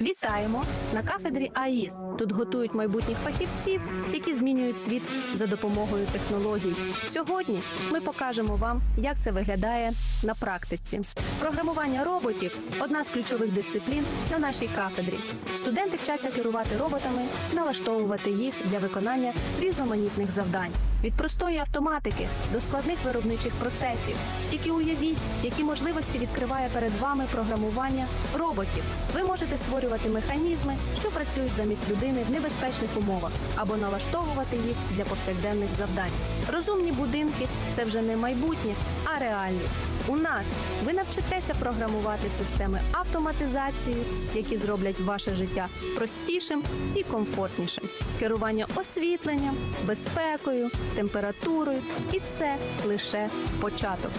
Вітаємо на кафедрі АІС. Тут готують майбутніх фахівців, які змінюють світ за допомогою технологій. Сьогодні ми покажемо вам, як це виглядає на практиці. Програмування роботів одна з ключових дисциплін на нашій кафедрі. Студенти вчаться керувати роботами, налаштовувати їх для виконання різноманітних завдань. Від простої автоматики до складних виробничих процесів. Тільки уявіть, які можливості відкриває перед вами програмування роботів. Ви можете створювати механізми, що працюють замість людини в небезпечних умовах, або налаштовувати їх для повсякденних завдань. Розумні будинки це вже не майбутнє, а реальність. У нас ви навчитеся програмувати системи автоматизації, які зроблять ваше житта простішим і комфортнішим. Керування освітленням, безпекою, температурою, і це лише початок.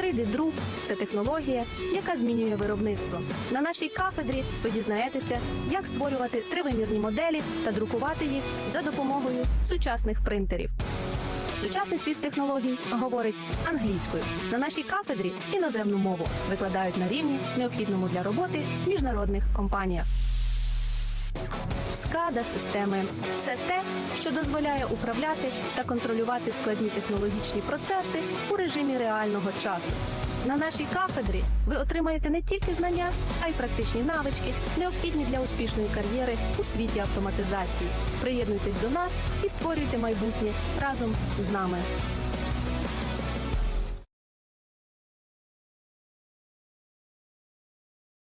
3D-друк – це технологія, яка змінює виробництво. На нашій кафедрі ви дізнаєтеся, як створювати тривимірні моделі та друкувати їх за допомогою сучасних принтерів. Сучасний світ технологій говорить англійською. На нашій кафедрі іноземну мову викладають на рівні, необхідному для роботи в міжнародних компаніях. Скада системи це те, що дозволяє управляти та контролювати складні технологічні процеси у режимі реального часу. На нашій кафедрі ви отримаєте не тільки знання, а й практичні навички, необхідні для успішної кар'єри у світі автоматизації. Приєднуйтесь до нас і створюйте майбутнє разом з нами.